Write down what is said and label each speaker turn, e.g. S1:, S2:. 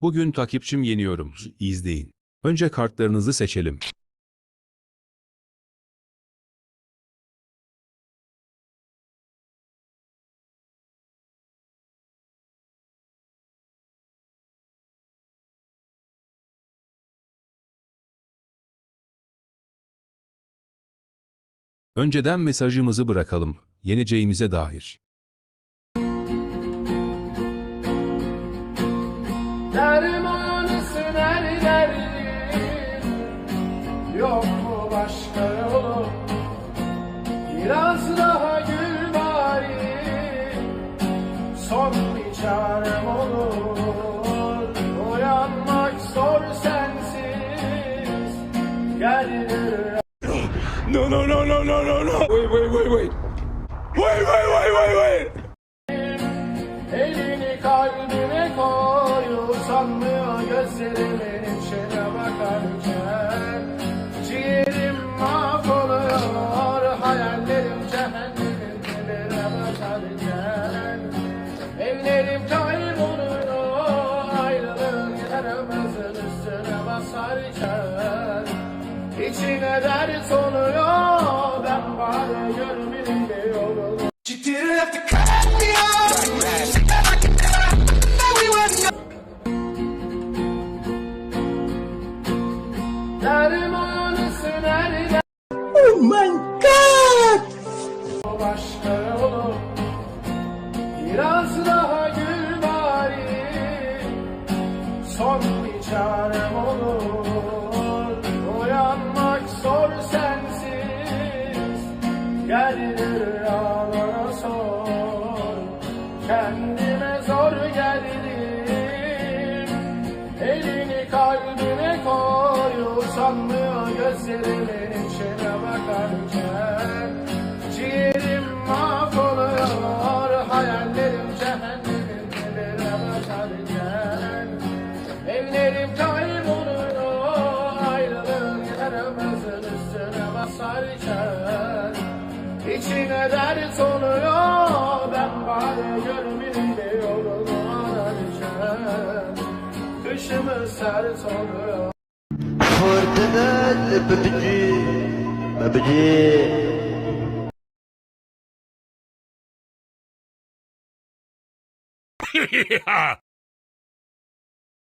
S1: Bugün takipçim yeniyorum. İzleyin. Önce kartlarınızı seçelim. Önceden mesajımızı bırakalım. Yeneceğimize dair.
S2: Dermanısın her derdin Yok mu başka yolu Biraz daha gül bari Son bir çarem olur Uyanmak zor sensiz Gel
S3: No, no, no, no, no, no, no. Wait, wait, wait, wait. Wait, wait, wait, wait, wait.
S2: Elini kalbime koy Usanmıyor gözlerim benim şene bakarken Ciğerim mahvoluyor Hayallerim cehennemin dibine bakarken Evlerim kayboluyor Ayrılığın yaramazın üstüne basarken İçine dert oluyor Ben bari görmeyeyim de Dermanısın her
S4: Oh my god!
S2: başka yolu Biraz daha gül bari. Son bir çarem olur koy Usanmıyor gözlerim içine bakarken Ciğerim mahvoluyor Hayallerim cehennemin dibine bakarken. Evlerim kayboluyor Ayrılığın yaramazın üstüne basarken. İçine dert oluyor Ben bari görmeyeyim de yolunu ararken Kışımı sert oluyor
S5: Babaji. Yeah.